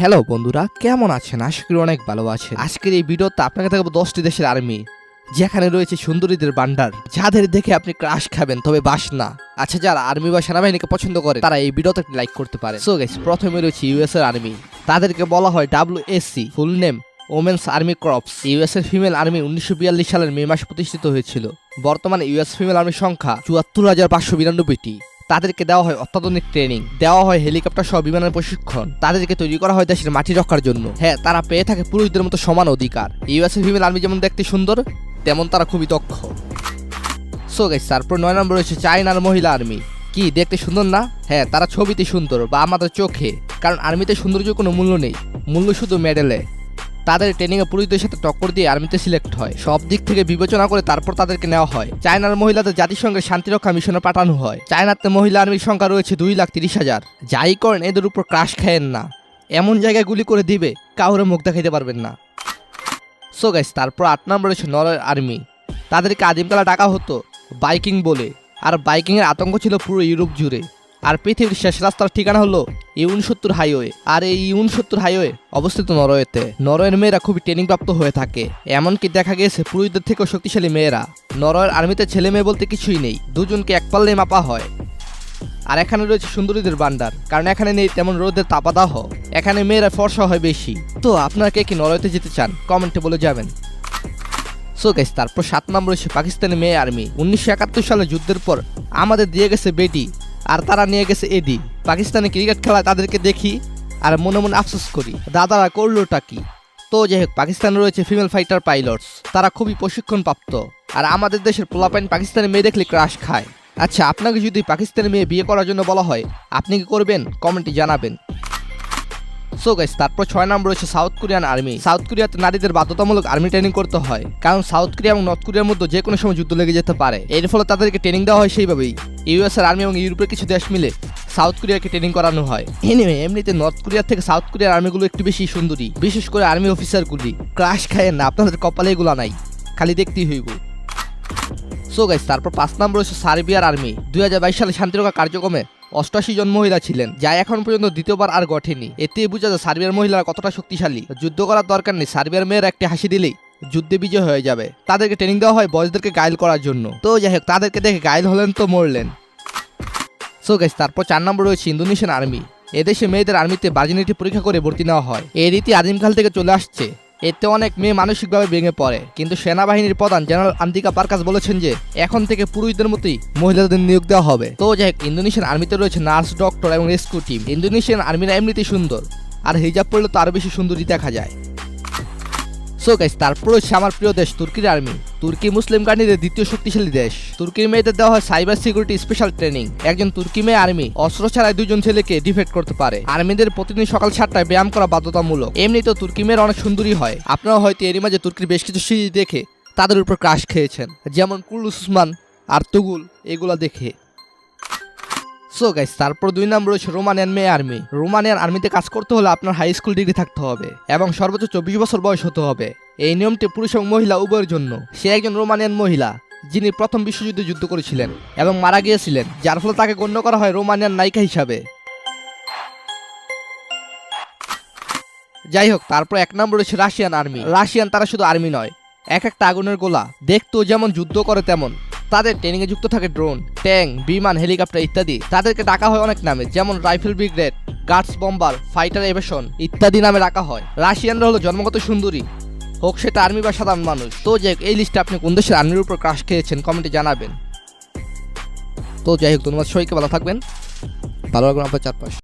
Hello বন্ধুরা, কেমন আছেন? আশা করি অনেক ভালো আছেন। আজকের এই ভিডিওতে আপনাকে দেখাবো দশটি দেশের আর্মি, যেখানে রয়েছে সুন্দরীদের বান্ডার যাদের দেখে আপনি ক্রাশ খাবেন, তবে বাস না। আচ্ছা যারা আর্মি বা সেনাবাহিনীকে পছন্দ করে, তারা এই ভিডিওতে একটি লাইক করতে পারে সো গাইস প্রথমে রয়েছে ইউএস এর আর্মি। তাদেরকে বলা হয় W WSC full name women's army corps US এর ফিমেল আর্মি উনিশশো বিয়াল্লিশ সালের মে মাসে প্রতিষ্ঠিত হয়েছিল। বর্তমানে ইউএস ফিমেল আর্মির সংখ্যা চুয়াত্তর হাজার পাঁচশো বিরানব্বইটি। তাদেরকে দেওয়া হয় অত্যাধুনিক ট্রেনিং। দেওয়া হয় হেলিকপ্টার সহ বিমানের প্রশিক্ষণ। তাদেরকে তৈরি করা হয় দেশের মাটি রক্ষার জন্য। হ্যাঁ তারা পেয়ে থাকে পুরুষদের মতো সমান অধিকার। ইউএস এর ফিমেল আর্মি যেমন দেখতে সুন্দর, তেমন তারা খুবই দক্ষ। সো গাইস তারপর নয় নম্বর রয়েছে চায়নার মহিলা আর্মি কি, দেখতে সুন্দর না? হ্যাঁ তারা ছবিতে সুন্দর বা আমাদের চোখে। কারণ আর্মিতে সৌন্দর্য কোনো মূল্য নেই। মূল্য শুধু মেডেলে তাদের ট্রেনিংয়ে পুরুষদের সাথে টক্কর দিয়ে আর্মিতে সিলেক্ট হয়। সব দিক থেকে বিবেচনা করে তারপর তাদেরকে নেওয়া হয়। চায়নার মহিলাদের জাতিসংঘের শান্তিরক্ষা মিশনে পাঠানো হয়। চায়নাতে মহিলা আর্মির সংখ্যা রয়েছে দুই লাখ তিরিশ হাজার। যাই করেন, এদের উপর ক্রাশ খায়েন না। এমন জায়গায় গুলি করে দিবে, কাউরে মুখ দেখাইতে পারবেন না। সো গাইস তারপর আট নম্বর রয়েছে নরওয়ের আর্মি তাদেরকে আদিমকালে ডাকা হতো বাইকিং বলে। আর বাইকিংয়ের আতঙ্ক ছিল পুরো ইউরোপ জুড়ে। আর পৃথিবীর শেষ রাস্তার ঠিকানা হলো ইউন সত্তর হাইওয়ে। আর এই ইউন সত্তর হাইওয়ে অবস্থিত নরওয়েতে। নরওয়ের মেয়েরা খুবই ট্রেনিং প্রাপ্ত হয়ে থাকে। এমনকি দেখা গিয়েছে পুরুষদের থেকেও শক্তিশালী মেয়েরা। নরওয়ের আর্মিতে ছেলে মেয়ে বলতে কিছুই নেই। দুজনকে এক পাল্লে মাপা হয়। আর এখানে রয়েছে সুন্দরীদের বান্ডার কারণ এখানে নেই তেমন রোদের তাপাদাহ। এখানে মেয়েরা ফর্সা হয় বেশি। তো আপনারা কে কি নরওয়েতে যেতে চান? কমেন্টে বলে যাবেন। সো গাইস, তারপর সাত নম্বর রয়েছে পাকিস্তানি মেয়ে আর্মি। উনিশশো একাত্তর সালে যুদ্ধের পর আমাদের দিয়ে গেছে বেটি। আর তারা নিয়ে গেছে এডি। পাকিস্তানি ক্রিকেট খেলায় তাদেরকে দেখি আর মনে মনে আফসোস করি। দাদারা করলোটা কি? তো যাই হোক, পাকিস্তানে রয়েছে ফিমেল ফাইটার পাইলটস তারা খুবই প্রশিক্ষণপ্রাপ্ত। আর আমাদের দেশের পোলাপাইন পাকিস্তানি মেয়ে দেখলে ক্রাশ খায়। আচ্ছা আপনাকে যদি পাকিস্তানি মেয়ে বিয়ে করার জন্য বলা হয়, আপনি কি করবেন? কমেন্টে জানাবেন। সো গাইস তারপর ছয় নম্বর রয়েছে সাউথ কোরিয়ান আর্মি সাউথ কোরিয়াতে নারীদের বাধ্যতামূলক আর্মি ট্রেনিং করতে হয়। কারণ সাউথ কোরিয়া এবং নর্থ কোরিয়ার মধ্যে যে কোনো সময় যুদ্ধ লেগে যেতে পারে। এর ফলে তাদেরকে ট্রেনিং দেওয়া হয় সেইভাবেই। ইউএস এর আর্মি এবং ইউরোপের কিছু দেশ মিলে সাউথ কোরিয়াকে ট্রেনিং করানো হয়। এনিওয়ে এমনিতে নর্থ কোরিয়া থেকে সাউথ কোরিয়ার আর্মিগুলো একটু বেশি সুন্দরী। বিশেষ করে আর্মি অফিসারগুলি ক্রাশ খায় না, আপনাদের কপালে এগুলো নাই। খালি দেখতেই হইব। সো গাইস তারপর পাঁচ নম্বর হচ্ছে সার্বিয়ার আর্মি দুই হাজার বাইশ সালে শান্তিরক্ষা কার্যক্রমে অষ্টাশি জন মহিলা ছিলেন, যা এখন পর্যন্ত দ্বিতীয়বার আর ঘটেনি এতে বোঝা যায় সার্বিয়ার মহিলারা কতটা শক্তিশালী। যুদ্ধ করার দরকার নেই, সার্বিয়ার মেয়ের একটি হাসি দিলেই যুদ্ধে বিজয় হয়ে যাবে। তাদেরকে ট্রেনিং দেওয়া হয় বয়সদেরকে গাইল করার জন্য। তো যাই হোক, তাদেরকে দেখে গাইল হলেন তো মরলেন। সো গাইস তারপর চার নম্বর রয়েছে ইন্দোনেশিয়ান আর্মি। এদেশে মেয়েদের আর্মিতে বার্জিনিটি পরীক্ষা করে ভর্তি নেওয়া হয়। এই রীতি আদিমকাল থেকে চলে আসছে। এতে অনেক মেয়ে মানসিকভাবে ভেঙে পড়ে। কিন্তু সেনাবাহিনীর প্রধান জেনারেল আন্তিকা পার্কাস বলেছেন যে, এখন থেকে পুরুষদের মতোই মহিলাদের নিয়োগ দেওয়া হবে। তো যাই হোক, ইন্দোনেশিয়ান আর্মিতে রয়েছে নার্স, ডক্টর এবং রেস্কিউ টিম। ইন্দোনেশিয়ান আর্মিরা এমনিতেই সুন্দর, আর হিজাব পড়লে তো আরও বেশি সুন্দরই দেখা যায়। সো গাইস তারপর হচ্ছে আমার প্রিয় দেশ, তুর্কির আর্মি তুর্কি মুসলিম কান্ট্রিদের দ্বিতীয় শক্তিশালী দেশ। তুর্কির মেয়েদের দেওয়া হয় সাইবার সিকিউরিটি স্পেশাল ট্রেনিং একজন তুর্কি মেয়ে আর্মি অস্ত্র ছাড়াই দুজন ছেলেকে ডিফেক্ট করতে পারে। আর্মিদের প্রতিদিন সকাল সাতটায় ব্যায়াম করা বাধ্যতামূলক। এমনি তো তুর্কি মেয়ের অনেক সুন্দরী হয়। আপনারা হয়তো এরই মাঝে তুর্কির বেশ কিছু সিরিজ দেখে তাদের উপর ক্রাশ খেয়েছেন। যেমন কুল উসমান, আর তুগুল, এগুলা দেখে। সো গাইস তারপর দুই নম্বর রয়েছে রোমানিয়ান মেয়ে আর্মি রোমানিয়ান আর্মিতে কাজ করতে হলে আপনার হাই স্কুল ডিগ্রি থাকতে হবে এবং সর্বোচ্চ চব্বিশ বছর বয়স হতে হবে। এই নিয়মটি পুরুষ এবং মহিলা উভয়ের জন্য। সে একজন রোমানিয়ান মহিলা, যিনি প্রথম বিশ্বযুদ্ধে যুদ্ধ করেছিলেন এবং মারা গিয়েছিলেন, যার ফলে তাকে গণ্য করা হয় রোমানিয়ান নায়িকা হিসাবে। যাই হোক, তারপর এক নম্বর রয়েছে রাশিয়ান আর্মি রাশিয়ান তারা শুধু আর্মি নয়, এক একটা আগুনের গোলা। দেখতেও যেমন যুদ্ধ করে তেমন। তাদের ট্রেনিং এ যুক্ত থাকে ড্রোন ট্যাঙ্ক বিমান হেলিকপ্টার ইত্যাদি। তাদেরকে ডাকা হয় অনেক নামে, যেমন rifle brigade guards bomber fighter aviation ইত্যাদি নামে ডাকা হয়। রাশিয়ানরা হলো জন্মগত সুন্দরী। হোক সেটা আর্মি বা সাধারণ মানুষ। তো যাই হোক, এই লিস্টে আপনি কোন দেশের আর্মির উপর ক্রাশ খেয়েছেন কমেন্টে জানাবেন। তো যাই হোক, ধন্যবাদ সবাইকে, ভালো থাকবেন। ভালো রাখবেন আপনার চারপাশ।